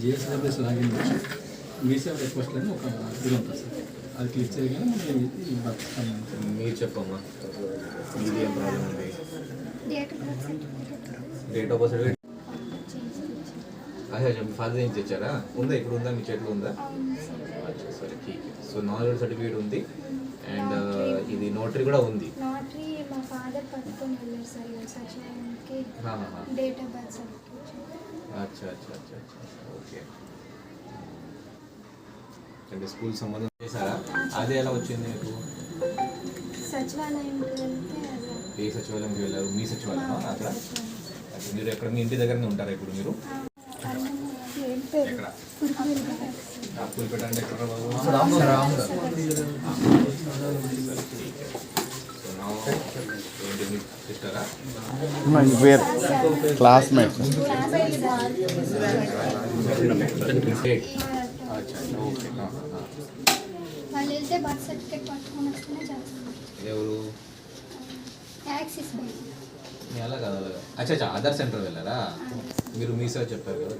GSWS login మీ సేవ request అని ఒక ఇది ఉంటుంది సార్. అది క్లిక్ చేయగానే మనం సంబంధించి మీరు చెప్పమ్మా. మీది ఏం ప్రాబ్లం ఉంది? డేట్ ఆఫ్ బర్త్ చేసి అచ్చా మీ ఫాదర్ ఏం తెచ్చారా? ఉందా? ఇప్పుడు ఉందా? మీ చేతిలో ఉందా? అచ్చా సరే ఠీక్ సో నాలెడ్జ్ సర్టిఫికేట్ ఉంది. అండ్ ఇది నోటరీ కూడా ఉంది. లాటరీ మా ఫాదర్ పట్టుకొని వెళ్ళారు సార్ సచివాలయంకి. డేట్ ఆఫ్ బర్త్ సర్టిఫికేట్ అచ్చా అచ్చా అచ్చా ఓకే. అంటే స్కూల్ సంబంధం చేశారా? అదే ఎలా వచ్చింది మీకు? ఏ సచివాలయంకి వెళ్ళారు? మీ సచివాలయం. అక్కడ మీరు ఎక్కడ? మీ ఇంటి దగ్గరనే ఉంటారా ఇప్పుడు మీరు? ఎక్కడ? స్కూల్ పెట్టండి ఎక్కడ? బాబు వస్తేనే చేస్తాను ఎవరు? అచ్చా అచ్చా ఆధార్ సెంటర్ వెళ్ళారా? మీరు మీ సార్ చెప్పారు కదా